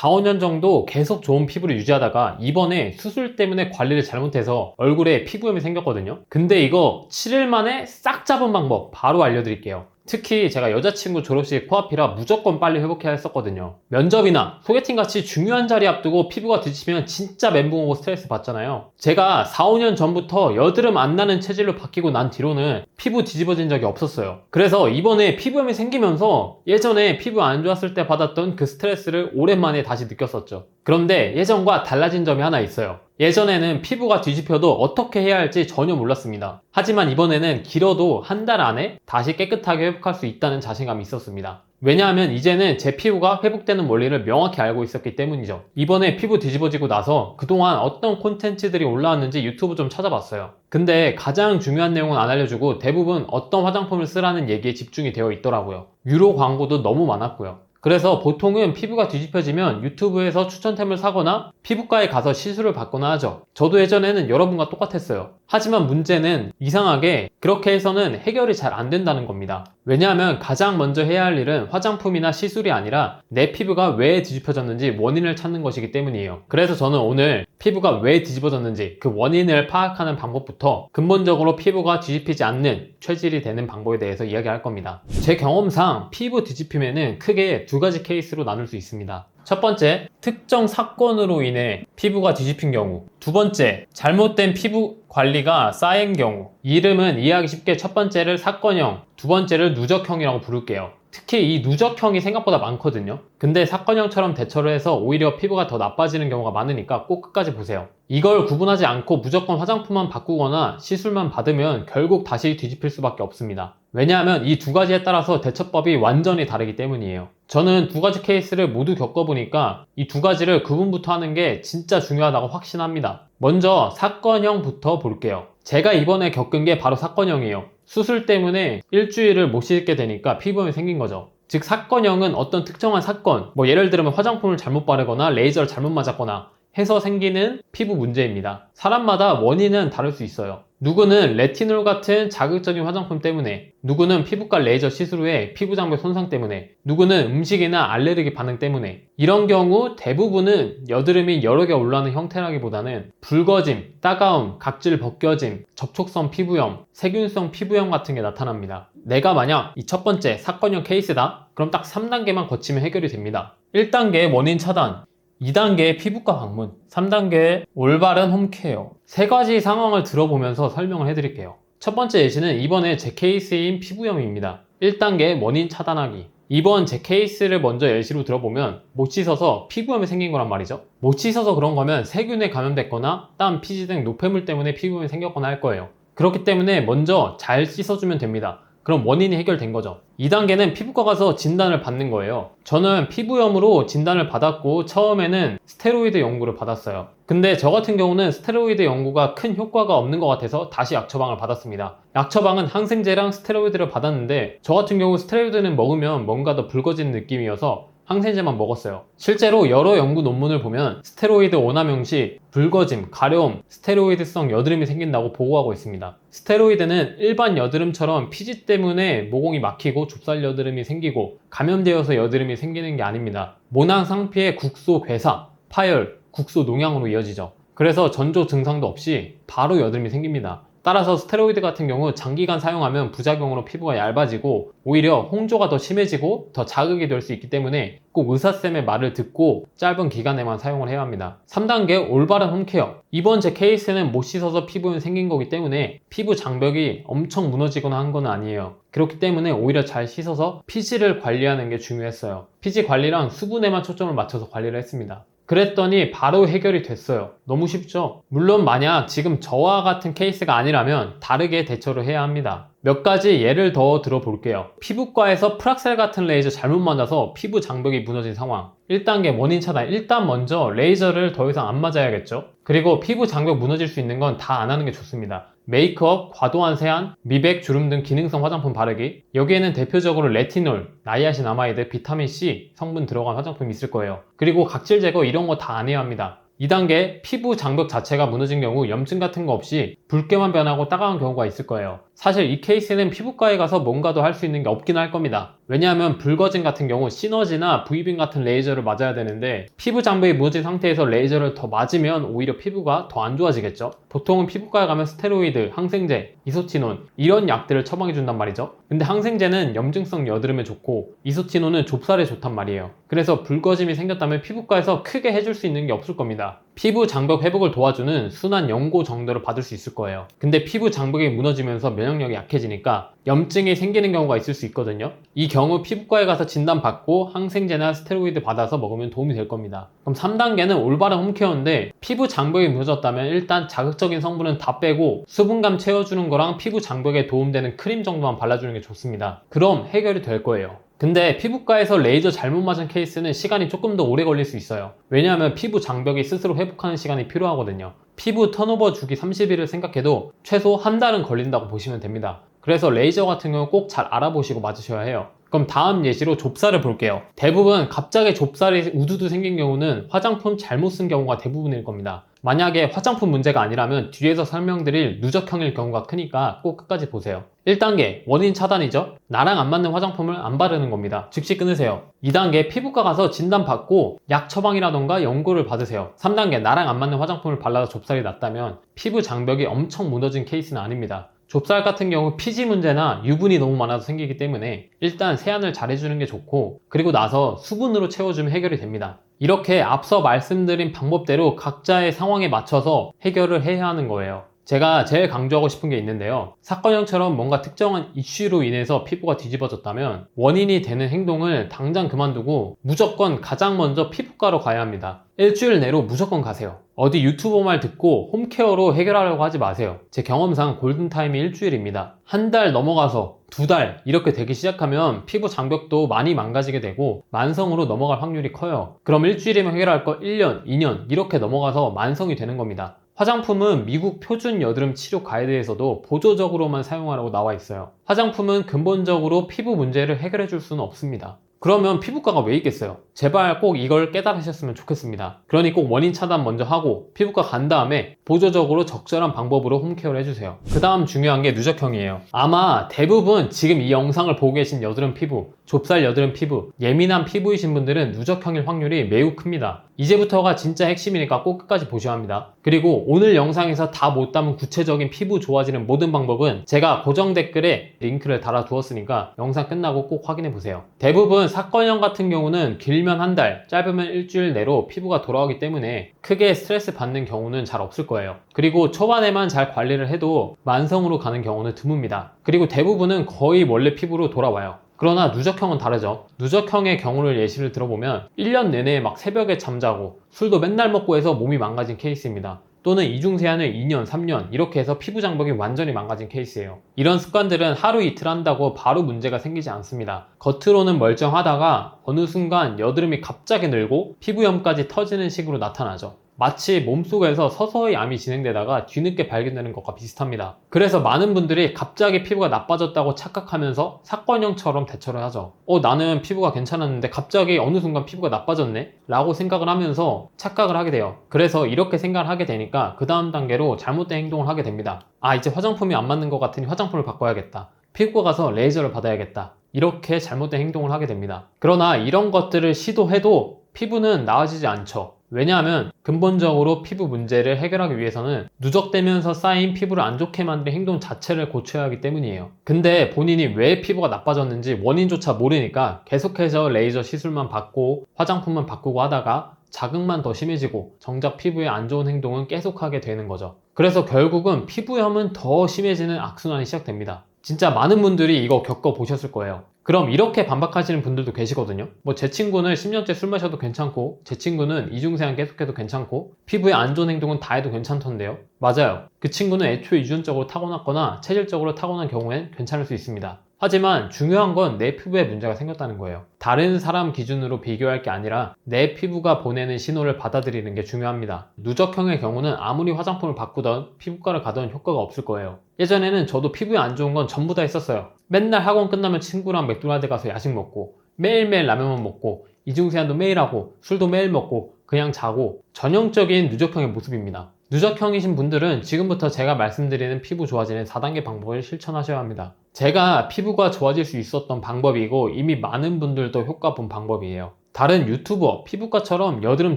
4, 5년 정도 계속 좋은 피부를 유지하다가 이번에 수술 때문에 관리를 잘못해서 얼굴에 피부염이 생겼거든요. 근데 이거 7일 만에 싹 잡은 방법 바로 알려드릴게요. 특히 제가 여자친구 졸업식 코앞이라 무조건 빨리 회복해야 했었거든요. 면접이나 소개팅 같이 중요한 자리 앞두고 피부가 뒤집히면 진짜 멘붕 오고 스트레스 받잖아요. 제가 4, 5년 전부터 여드름 안 나는 체질로 바뀌고 난 뒤로는 피부 뒤집어진 적이 없었어요. 그래서 이번에 피부염이 생기면서 예전에 피부 안 좋았을 때 받았던 그 스트레스를 오랜만에 다시 느꼈었죠. 그런데 예전과 달라진 점이 하나 있어요. 예전에는 피부가 뒤집혀도 어떻게 해야 할지 전혀 몰랐습니다. 하지만 이번에는 길어도 한 달 안에 다시 깨끗하게 회복할 수 있다는 자신감이 있었습니다. 왜냐하면 이제는 제 피부가 회복되는 원리를 명확히 알고 있었기 때문이죠. 이번에 피부 뒤집어지고 나서 그동안 어떤 콘텐츠들이 올라왔는지 유튜브 좀 찾아봤어요. 근데 가장 중요한 내용은 안 알려주고 대부분 어떤 화장품을 쓰라는 얘기에 집중이 되어 있더라고요. 유료 광고도 너무 많았고요. 그래서 보통은 피부가 뒤집혀지면 유튜브에서 추천템을 사거나 피부과에 가서 시술을 받거나 하죠. 저도 예전에는 여러분과 똑같았어요. 하지만 문제는 이상하게 그렇게 해서는 해결이 잘 안 된다는 겁니다. 왜냐하면 가장 먼저 해야 할 일은 화장품이나 시술이 아니라 내 피부가 왜 뒤집혀졌는지 원인을 찾는 것이기 때문이에요. 그래서 저는 오늘 피부가 왜 뒤집어졌는지 그 원인을 파악하는 방법부터 근본적으로 피부가 뒤집히지 않는 체질이 되는 방법에 대해서 이야기할 겁니다. 제 경험상 피부 뒤집힘에는 크게 두 가지 케이스로 나눌 수 있습니다. 첫 번째, 특정 사건으로 인해 피부가 뒤집힌 경우. 두 번째, 잘못된 피부 관리가 쌓인 경우. 이름은 이해하기 쉽게 첫 번째를 사건형, 두 번째를 누적형이라고 부를게요. 특히 이 누적형이 생각보다 많거든요. 근데 사건형처럼 대처를 해서 오히려 피부가 더 나빠지는 경우가 많으니까 꼭 끝까지 보세요. 이걸 구분하지 않고 무조건 화장품만 바꾸거나 시술만 받으면 결국 다시 뒤집힐 수밖에 없습니다. 왜냐하면 이 두 가지에 따라서 대처법이 완전히 다르기 때문이에요. 저는 두 가지 케이스를 모두 겪어보니까 이 두 가지를 구분부터 하는 게 진짜 중요하다고 확신합니다. 먼저 사건형부터 볼게요. 제가 이번에 겪은 게 바로 사건형이에요. 수술 때문에 일주일을 못 씻게 되니까 피부염이 생긴 거죠. 즉 사건형은 어떤 특정한 사건, 뭐 예를 들면 화장품을 잘못 바르거나 레이저를 잘못 맞았거나 해서 생기는 피부 문제입니다. 사람마다 원인은 다를 수 있어요. 누구는 레티놀 같은 자극적인 화장품 때문에, 누구는 피부과 레이저 시술 후에 피부 장벽 손상 때문에, 누구는 음식이나 알레르기 반응 때문에. 이런 경우 대부분은 여드름이 여러 개 올라오는 형태라기보다는 붉어짐, 따가움, 각질 벗겨짐, 접촉성 피부염, 세균성 피부염 같은 게 나타납니다. 내가 만약 이 첫 번째 사건형 케이스다? 그럼 딱 3단계만 거치면 해결이 됩니다. 1단계 원인 차단, 2단계 피부과 방문, 3단계 올바른 홈케어. 세 가지 상황을 들어보면서 설명을 해드릴게요. 첫 번째 예시는 이번에 제 케이스인 피부염입니다. 1단계 원인 차단하기. 이번 제 케이스를 먼저 예시로 들어보면 못 씻어서 피부염이 생긴 거란 말이죠. 못 씻어서 그런 거면 세균에 감염됐거나 땀, 피지 등 노폐물 때문에 피부염이 생겼거나 할 거예요. 그렇기 때문에 먼저 잘 씻어주면 됩니다. 그럼 원인이 해결된 거죠. 2단계는 피부과 가서 진단을 받는 거예요. 저는 피부염으로 진단을 받았고 처음에는 스테로이드 연구를 받았어요. 근데 저 같은 경우는 스테로이드 연구가 큰 효과가 없는 것 같아서 다시 약 처방을 받았습니다. 약 처방은 항생제랑 스테로이드를 받았는데 저 같은 경우 스테로이드는 먹으면 뭔가 더 붉어지는 느낌이어서 항생제만 먹었어요. 실제로 여러 연구 논문을 보면 스테로이드 오남용 시 붉어짐, 가려움, 스테로이드성 여드름이 생긴다고 보고하고 있습니다. 스테로이드는 일반 여드름처럼 피지 때문에 모공이 막히고 좁쌀 여드름이 생기고 감염되어서 여드름이 생기는 게 아닙니다. 모낭 상피의 국소 괴사, 파열, 국소 농양으로 이어지죠. 그래서 전조 증상도 없이 바로 여드름이 생깁니다. 따라서 스테로이드 같은 경우 장기간 사용하면 부작용으로 피부가 얇아지고 오히려 홍조가 더 심해지고 더 자극이 될 수 있기 때문에 꼭 의사쌤의 말을 듣고 짧은 기간에만 사용을 해야 합니다. 3단계 올바른 홈케어. 이번 제 케이스는 못 씻어서 피부염이 생긴 거기 때문에 피부 장벽이 엄청 무너지거나 한 건 아니에요. 그렇기 때문에 오히려 잘 씻어서 피지를 관리하는 게 중요했어요. 피지 관리랑 수분에만 초점을 맞춰서 관리를 했습니다. 그랬더니 바로 해결이 됐어요. 너무 쉽죠? 물론 만약 지금 저와 같은 케이스가 아니라면 다르게 대처를 해야 합니다. 몇 가지 예를 더 들어볼게요. 피부과에서 프락셀 같은 레이저 잘못 맞아서 피부 장벽이 무너진 상황. 1단계 원인 차단. 일단 먼저 레이저를 더 이상 안 맞아야겠죠? 그리고 피부 장벽 무너질 수 있는 건 다 안 하는 게 좋습니다. 메이크업, 과도한 세안, 미백, 주름 등 기능성 화장품 바르기. 여기에는 대표적으로 레티놀, 나이아신 아마이드, 비타민C 성분 들어간 화장품이 있을 거예요. 그리고 각질 제거 이런 거 다 안 해야 합니다. 2단계 피부 장벽 자체가 무너진 경우 염증 같은 거 없이 붉게만 변하고 따가운 경우가 있을 거예요. 사실 이 케이스는 피부과에 가서 뭔가 더할수 있는 게 없긴 할 겁니다. 왜냐하면 붉어짐 같은 경우 시너지나 V빔 같은 레이저를 맞아야 되는데 피부 장벽이 무너진 상태에서 레이저를 더 맞으면 오히려 피부가 더 안 좋아지겠죠. 보통은 피부과에 가면 스테로이드, 항생제, 이소티논 이런 약들을 처방해 준단 말이죠. 근데 항생제는 염증성 여드름에 좋고 이소티논은 좁쌀에 좋단 말이에요. 그래서 붉어짐이 생겼다면 피부과에서 크게 해줄 수 있는 게 없을 겁니다. 피부 장벽 회복을 도와주는 순한 연고 정도를 받을 수 있을 거예요. 근데 피부 장벽이 무너지면서 면역력이 약해지니까 염증이 생기는 경우가 있을 수 있거든요. 이 경우 피부과에 가서 진단받고 항생제나 스테로이드 받아서 먹으면 도움이 될 겁니다. 그럼 3단계는 올바른 홈케어인데 피부 장벽이 무너졌다면 일단 자극적인 성분은 다 빼고 수분감 채워주는 거랑 피부 장벽에 도움되는 크림 정도만 발라주는 게 좋습니다. 그럼 해결이 될 거예요. 근데 피부과에서 레이저 잘못 맞은 케이스는 시간이 조금 더 오래 걸릴 수 있어요. 왜냐하면 피부 장벽이 스스로 회복하는 시간이 필요하거든요. 피부 턴오버 주기 30일을 생각해도 최소 한 달은 걸린다고 보시면 됩니다. 그래서 레이저 같은 경우 꼭 잘 알아보시고 맞으셔야 해요. 그럼 다음 예시로 좁쌀을 볼게요. 대부분 갑자기 좁쌀이 우두두 생긴 경우는 화장품 잘못 쓴 경우가 대부분일 겁니다. 만약에 화장품 문제가 아니라면 뒤에서 설명드릴 누적형일 경우가 크니까 꼭 끝까지 보세요. 1단계 원인 차단이죠. 나랑 안 맞는 화장품을 안 바르는 겁니다. 즉시 끊으세요. 2단계 피부과 가서 진단 받고 약 처방이라던가 연고를 받으세요. 3단계 나랑 안 맞는 화장품을 발라서 좁쌀이 났다면 피부 장벽이 엄청 무너진 케이스는 아닙니다. 좁쌀 같은 경우 피지 문제나 유분이 너무 많아서 생기기 때문에 일단 세안을 잘 해주는 게 좋고 그리고 나서 수분으로 채워주면 해결이 됩니다. 이렇게 앞서 말씀드린 방법대로 각자의 상황에 맞춰서 해결을 해야 하는 거예요. 제가 제일 강조하고 싶은 게 있는데요. 사건형처럼 뭔가 특정한 이슈로 인해서 피부가 뒤집어졌다면 원인이 되는 행동을 당장 그만두고 무조건 가장 먼저 피부과로 가야 합니다. 일주일 내로 무조건 가세요. 어디 유튜버 말 듣고 홈케어로 해결하려고 하지 마세요. 제 경험상 골든타임이 일주일입니다. 한 달 넘어가서 두 달 이렇게 되기 시작하면 피부 장벽도 많이 망가지게 되고 만성으로 넘어갈 확률이 커요. 그럼 일주일이면 해결할 거 1년, 2년 이렇게 넘어가서 만성이 되는 겁니다. 화장품은 미국 표준 여드름 치료 가이드에서도 보조적으로만 사용하라고 나와 있어요. 화장품은 근본적으로 피부 문제를 해결해 줄 수는 없습니다. 그러면 피부과가 왜 있겠어요? 제발 꼭 이걸 깨달으셨으면 좋겠습니다. 그러니 꼭 원인 차단 먼저 하고 피부과 간 다음에 보조적으로 적절한 방법으로 홈케어를 해주세요. 그 다음 중요한 게 누적형이에요. 아마 대부분 지금 이 영상을 보고 계신 여드름 피부, 좁쌀 여드름 피부, 예민한 피부이신 분들은 누적형일 확률이 매우 큽니다. 이제부터가 진짜 핵심이니까 꼭 끝까지 보셔야 합니다. 그리고 오늘 영상에서 다 못 담은 구체적인 피부 좋아지는 모든 방법은 제가 고정 댓글에 링크를 달아 두었으니까 영상 끝나고 꼭 확인해 보세요. 대부분 사건형 같은 경우는 길면 한 달, 짧으면 일주일 내로 피부가 돌아오기 때문에 크게 스트레스 받는 경우는 잘 없을 거예요. 그리고 초반에만 잘 관리를 해도 만성으로 가는 경우는 드뭅니다. 그리고 대부분은 거의 원래 피부로 돌아와요. 그러나 누적형은 다르죠. 누적형의 경우를 예시를 들어보면 1년 내내 막 새벽에 잠자고 술도 맨날 먹고 해서 몸이 망가진 케이스입니다. 또는 이중 세안을 2년, 3년 이렇게 해서 피부 장벽이 완전히 망가진 케이스예요. 이런 습관들은 하루 이틀 한다고 바로 문제가 생기지 않습니다. 겉으로는 멀쩡하다가 어느 순간 여드름이 갑자기 늘고 피부염까지 터지는 식으로 나타나죠. 마치 몸속에서 서서히 암이 진행되다가 뒤늦게 발견되는 것과 비슷합니다. 그래서 많은 분들이 갑자기 피부가 나빠졌다고 착각하면서 사건형처럼 대처를 하죠. 어, 나는 피부가 괜찮았는데 갑자기 어느 순간 피부가 나빠졌네? 라고 생각을 하면서 착각을 하게 돼요. 그래서 이렇게 생각을 하게 되니까 그 다음 단계로 잘못된 행동을 하게 됩니다. 아, 이제 화장품이 안 맞는 것 같으니 화장품을 바꿔야겠다. 피부과 가서 레이저를 받아야겠다. 이렇게 잘못된 행동을 하게 됩니다. 그러나 이런 것들을 시도해도 피부는 나아지지 않죠. 왜냐하면 근본적으로 피부 문제를 해결하기 위해서는 누적되면서 쌓인 피부를 안 좋게 만드는 행동 자체를 고쳐야 하기 때문이에요. 근데 본인이 왜 피부가 나빠졌는지 원인조차 모르니까 계속해서 레이저 시술만 받고 화장품만 바꾸고 하다가 자극만 더 심해지고 정작 피부에 안 좋은 행동은 계속하게 되는 거죠. 그래서 결국은 피부염은 더 심해지는 악순환이 시작됩니다. 진짜 많은 분들이 이거 겪어보셨을 거예요. 그럼 이렇게 반박하시는 분들도 계시거든요. 뭐 제 친구는 10년째 술 마셔도 괜찮고 제 친구는 이중세안 계속해도 괜찮고 피부에 안 좋은 행동은 다 해도 괜찮던데요. 맞아요. 그 친구는 애초에 유전적으로 타고났거나 체질적으로 타고난 경우엔 괜찮을 수 있습니다. 하지만 중요한 건 내 피부에 문제가 생겼다는 거예요. 다른 사람 기준으로 비교할 게 아니라 내 피부가 보내는 신호를 받아들이는 게 중요합니다. 누적형의 경우는 아무리 화장품을 바꾸던 피부과를 가던 효과가 없을 거예요. 예전에는 저도 피부에 안 좋은 건 전부 다 있었어요. 맨날 학원 끝나면 친구랑 맥도날드 가서 야식 먹고 매일매일 라면만 먹고 이중세안도 매일 하고 술도 매일 먹고 그냥 자고 전형적인 누적형의 모습입니다. 누적형이신 분들은 지금부터 제가 말씀드리는 피부 좋아지는 4단계 방법을 실천하셔야 합니다. 제가 피부가 좋아질 수 있었던 방법이고 이미 많은 분들도 효과 본 방법이에요. 다른 유튜버, 피부과처럼 여드름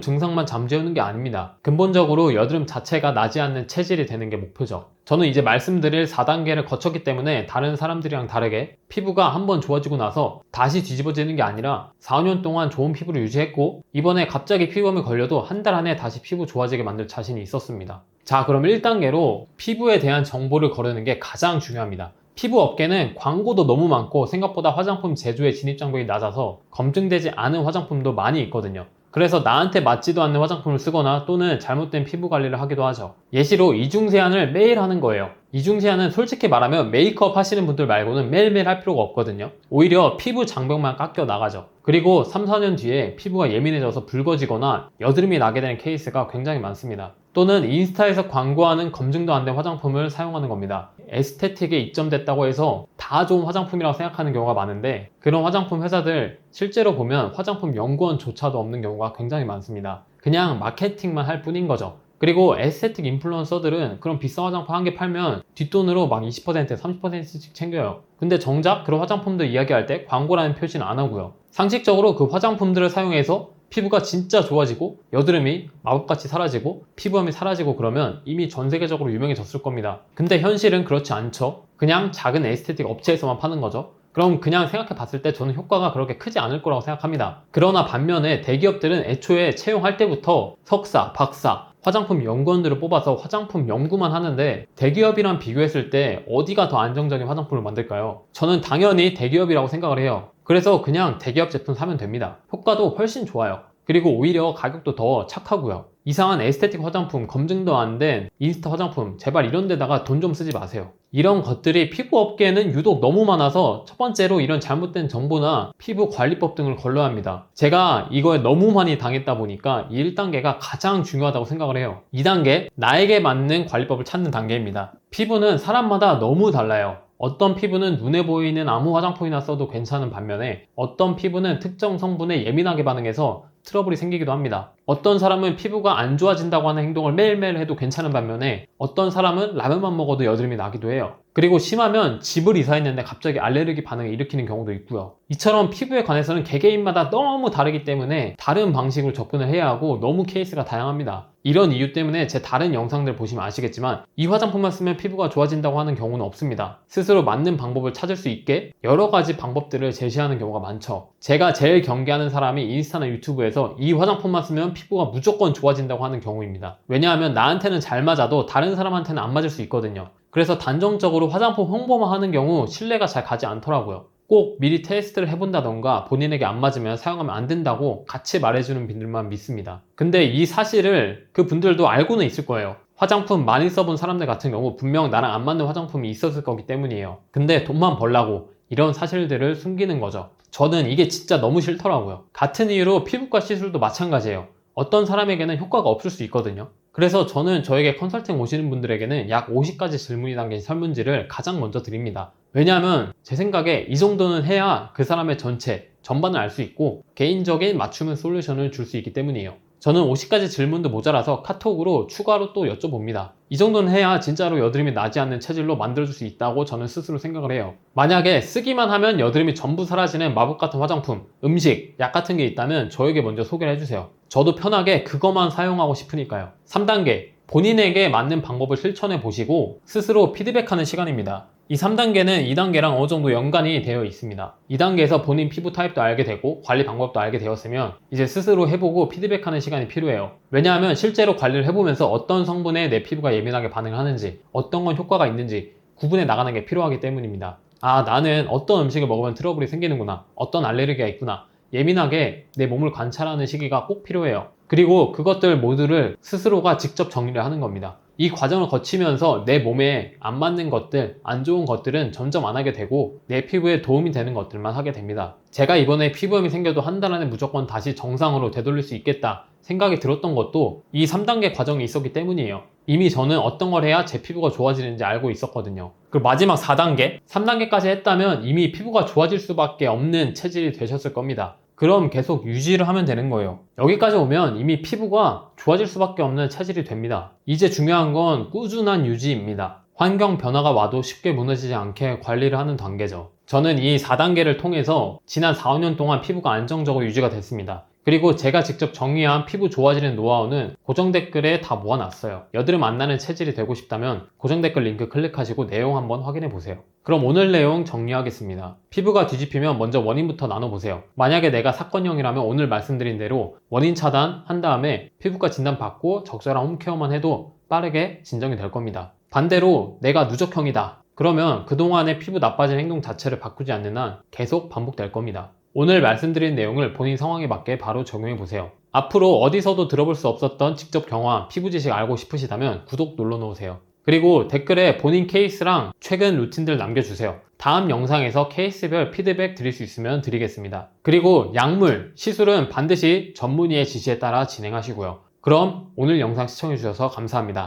증상만 잠재우는 게 아닙니다. 근본적으로 여드름 자체가 나지 않는 체질이 되는 게 목표죠. 저는 이제 말씀드릴 4단계를 거쳤기 때문에 다른 사람들이랑 다르게 피부가 한번 좋아지고 나서 다시 뒤집어지는 게 아니라 4, 5년 동안 좋은 피부를 유지했고 이번에 갑자기 피부염이 걸려도 한 달 안에 다시 피부 좋아지게 만들 자신이 있었습니다. 자, 그럼 1단계로 피부에 대한 정보를 거르는 게 가장 중요합니다. 피부 업계는 광고도 너무 많고 생각보다 화장품 제조의 진입 장벽이 낮아서 검증되지 않은 화장품도 많이 있거든요. 그래서 나한테 맞지도 않는 화장품을 쓰거나 또는 잘못된 피부 관리를 하기도 하죠. 예시로 이중 세안을 매일 하는 거예요. 이중 세안은 솔직히 말하면 메이크업 하시는 분들 말고는 매일매일 할 필요가 없거든요. 오히려 피부 장벽만 깎여 나가죠. 그리고 3, 4년 뒤에 피부가 예민해져서 붉어지거나 여드름이 나게 되는 케이스가 굉장히 많습니다. 또는 인스타에서 광고하는 검증도 안 된 화장품을 사용하는 겁니다. 에스테틱에 입점됐다고 해서 다 좋은 화장품이라고 생각하는 경우가 많은데 그런 화장품 회사들 실제로 보면 화장품 연구원조차도 없는 경우가 굉장히 많습니다. 그냥 마케팅만 할 뿐인 거죠. 그리고 에스테틱 인플루언서들은 그런 비싼 화장품 한 개 팔면 뒷돈으로 막 20%, 30%씩 챙겨요. 근데 정작 그런 화장품들 이야기할 때 광고라는 표시는 안 하고요. 상식적으로 그 화장품들을 사용해서 피부가 진짜 좋아지고 여드름이 마법같이 사라지고 피부염이 사라지고 그러면 이미 전 세계적으로 유명해졌을 겁니다. 근데 현실은 그렇지 않죠. 그냥 작은 에스테틱 업체에서만 파는 거죠. 그럼 그냥 생각해 봤을 때 저는 효과가 그렇게 크지 않을 거라고 생각합니다. 그러나 반면에 대기업들은 애초에 채용할 때부터 석사, 박사, 화장품 연구원들을 뽑아서 화장품 연구만 하는데 대기업이랑 비교했을 때 어디가 더 안정적인 화장품을 만들까요? 저는 당연히 대기업이라고 생각을 해요. 그래서 그냥 대기업 제품 사면 됩니다. 효과도 훨씬 좋아요. 그리고 오히려 가격도 더 착하고요. 이상한 에스테틱 화장품, 검증도 안 된 인스타 화장품, 제발 이런 데다가 돈 좀 쓰지 마세요. 이런 것들이 피부 업계에는 유독 너무 많아서 첫 번째로 이런 잘못된 정보나 피부 관리법 등을 걸러야 합니다. 제가 이거에 너무 많이 당했다 보니까 이 1단계가 가장 중요하다고 생각을 해요. 2단계, 나에게 맞는 관리법을 찾는 단계입니다. 피부는 사람마다 너무 달라요. 어떤 피부는 눈에 보이는 아무 화장품이나 써도 괜찮은 반면에 어떤 피부는 특정 성분에 예민하게 반응해서 트러블이 생기기도 합니다. 어떤 사람은 피부가 안 좋아진다고 하는 행동을 매일매일 해도 괜찮은 반면에 어떤 사람은 라면만 먹어도 여드름이 나기도 해요. 그리고 심하면 집을 이사했는데 갑자기 알레르기 반응을 일으키는 경우도 있고요. 이처럼 피부에 관해서는 개개인마다 너무 다르기 때문에 다른 방식으로 접근을 해야 하고 너무 케이스가 다양합니다. 이런 이유 때문에 제 다른 영상들 보시면 아시겠지만 이 화장품만 쓰면 피부가 좋아진다고 하는 경우는 없습니다. 스스로 맞는 방법을 찾을 수 있게 여러 가지 방법들을 제시하는 경우가 많죠. 제가 제일 경계하는 사람이 인스타나 유튜브에서 이 화장품만 쓰면 피부가 무조건 좋아진다고 하는 경우입니다. 왜냐하면 나한테는 잘 맞아도 다른 사람한테는 안 맞을 수 있거든요. 그래서 단정적으로 화장품 홍보만 하는 경우 신뢰가 잘 가지 않더라고요. 꼭 미리 테스트를 해본다던가 본인에게 안 맞으면 사용하면 안 된다고 같이 말해주는 분들만 믿습니다. 근데 이 사실을 그 분들도 알고는 있을 거예요. 화장품 많이 써본 사람들 같은 경우 분명 나랑 안 맞는 화장품이 있었을 거기 때문이에요. 근데 돈만 벌라고 이런 사실들을 숨기는 거죠. 저는 이게 진짜 너무 싫더라고요. 같은 이유로 피부과 시술도 마찬가지예요. 어떤 사람에게는 효과가 없을 수 있거든요. 그래서 저는 저에게 컨설팅 오시는 분들에게는 약 50가지 질문이 담긴 설문지를 가장 먼저 드립니다. 왜냐하면 제 생각에 이 정도는 해야 그 사람의 전체, 전반을 알 수 있고 개인적인 맞춤은 솔루션을 줄 수 있기 때문이에요. 저는 50가지 질문도 모자라서 카톡으로 추가로 또 여쭤봅니다. 이 정도는 해야 진짜로 여드름이 나지 않는 체질로 만들어줄 수 있다고 저는 스스로 생각을 해요. 만약에 쓰기만 하면 여드름이 전부 사라지는 마법 같은 화장품, 음식, 약 같은 게 있다면 저에게 먼저 소개를 해주세요. 저도 편하게 그것만 사용하고 싶으니까요. 3단계. 본인에게 맞는 방법을 실천해 보시고 스스로 피드백하는 시간입니다. 이 3단계는 2단계랑 어느 정도 연관이 되어 있습니다. 2단계에서 본인 피부 타입도 알게 되고 관리 방법도 알게 되었으면 이제 스스로 해보고 피드백하는 시간이 필요해요. 왜냐하면 실제로 관리를 해보면서 어떤 성분에 내 피부가 예민하게 반응을 하는지 어떤 건 효과가 있는지 구분해 나가는 게 필요하기 때문입니다. 아 나는 어떤 음식을 먹으면 트러블이 생기는구나 어떤 알레르기가 있구나 예민하게 내 몸을 관찰하는 시기가 꼭 필요해요. 그리고 그것들 모두를 스스로가 직접 정리를 하는 겁니다. 이 과정을 거치면서 내 몸에 안 맞는 것들, 안 좋은 것들은 점점 안 하게 되고 내 피부에 도움이 되는 것들만 하게 됩니다. 제가 이번에 피부염이 생겨도 한 달 안에 무조건 다시 정상으로 되돌릴 수 있겠다 생각이 들었던 것도 이 3단계 과정이 있었기 때문이에요. 이미 저는 어떤 걸 해야 제 피부가 좋아지는지 알고 있었거든요. 그리고 마지막 4단계, 3단계까지 했다면 이미 피부가 좋아질 수밖에 없는 체질이 되셨을 겁니다. 그럼 계속 유지를 하면 되는 거예요. 여기까지 오면 이미 피부가 좋아질 수밖에 없는 체질이 됩니다. 이제 중요한 건 꾸준한 유지입니다. 환경 변화가 와도 쉽게 무너지지 않게 관리를 하는 단계죠. 저는 이 4단계를 통해서 지난 4, 5년 동안 피부가 안정적으로 유지가 됐습니다. 그리고 제가 직접 정리한 피부 좋아지는 노하우는 고정 댓글에 다 모아놨어요. 여드름 안 나는 체질이 되고 싶다면 고정 댓글 링크 클릭하시고 내용 한번 확인해 보세요. 그럼 오늘 내용 정리하겠습니다. 피부가 뒤집히면 먼저 원인부터 나눠보세요. 만약에 내가 사건형이라면 오늘 말씀드린 대로 원인 차단 한 다음에 피부과 진단 받고 적절한 홈케어만 해도 빠르게 진정이 될 겁니다. 반대로 내가 누적형이다. 그러면 그동안의 피부 나빠진 행동 자체를 바꾸지 않는 한 계속 반복될 겁니다. 오늘 말씀드린 내용을 본인 상황에 맞게 바로 적용해 보세요. 앞으로 어디서도 들어볼 수 없었던 직접 경험, 피부 지식 알고 싶으시다면 구독 눌러 놓으세요. 그리고 댓글에 본인 케이스랑 최근 루틴들 남겨주세요. 다음 영상에서 케이스별 피드백 드릴 수 있으면 드리겠습니다. 그리고 약물, 시술은 반드시 전문의의 지시에 따라 진행하시고요. 그럼 오늘 영상 시청해주셔서 감사합니다.